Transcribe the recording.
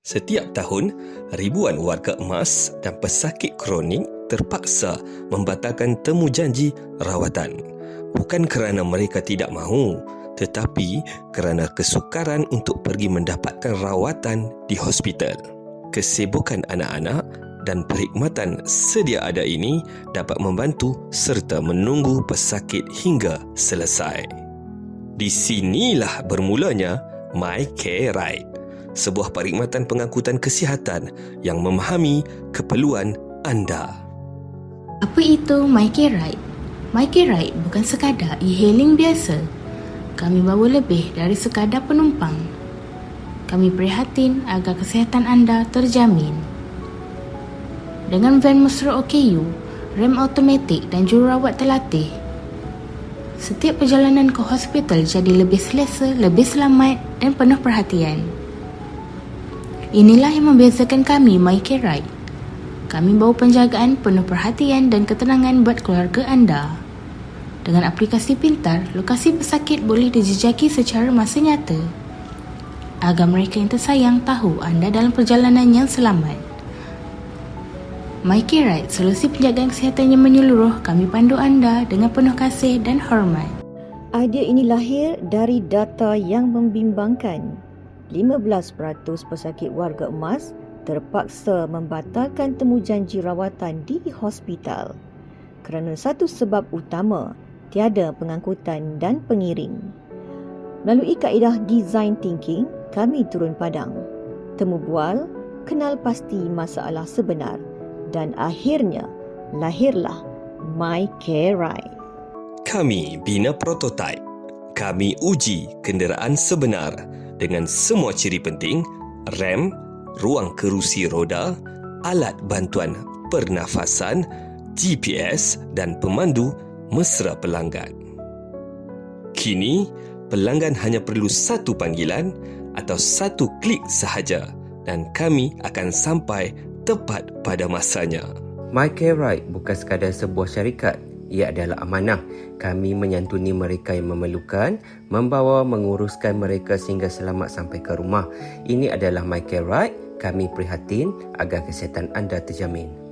Setiap tahun, ribuan warga emas dan pesakit kronik terpaksa membatalkan temu janji rawatan. Bukan kerana mereka tidak mahu, tetapi kerana kesukaran untuk pergi mendapatkan rawatan di hospital. Kesibukan anak-anak dan perkhidmatan sedia ada ini dapat membantu serta menunggu pesakit hingga selesai. Di sinilah bermulanya My Care Ride, sebuah perkhidmatan pengangkutan kesihatan yang memahami keperluan anda. Apa itu My Care Ride? Ride bukan sekadar e-hailing biasa. Kami bawa lebih dari sekadar penumpang. Kami prihatin agar kesihatan anda terjamin. Dengan van mesra OKU, rem automatik dan jururawat terlatih, setiap perjalanan ke hospital jadi lebih selesa, lebih selamat dan penuh perhatian. Inilah yang membezakan kami Care Ride. Kami bawa penjagaan penuh perhatian dan ketenangan buat keluarga anda. Dengan aplikasi pintar, lokasi pesakit boleh dijejaki secara masa nyata. Agar mereka yang tersayang tahu anda dalam perjalanan yang selamat. Care Ride, solusi penjagaan kesihatan yang menyeluruh, kami pandu anda dengan penuh kasih dan hormat. Idea ini lahir dari data yang membimbangkan. 15% pesakit warga emas terpaksa membatalkan temu janji rawatan di hospital kerana satu sebab utama, tiada pengangkutan dan pengiring. Melalui kaedah design thinking, kami turun padang. Temu bual, kenal pasti masalah sebenar dan akhirnya lahirlah My Care Ride. Kami bina prototipe. Kami uji kenderaan sebenar dengan semua ciri penting, rem, ruang kerusi roda, alat bantuan pernafasan, GPS dan pemandu mesra pelanggan. Kini, pelanggan hanya perlu satu panggilan atau satu klik sahaja dan kami akan sampai tepat pada masanya. My Care Right bukan sekadar sebuah syarikat. Ia adalah amanah. Kami menyantuni mereka yang memerlukan, membawa menguruskan mereka sehingga selamat sampai ke rumah. Ini adalah My Care Right. Kami prihatin agar kesihatan anda terjamin.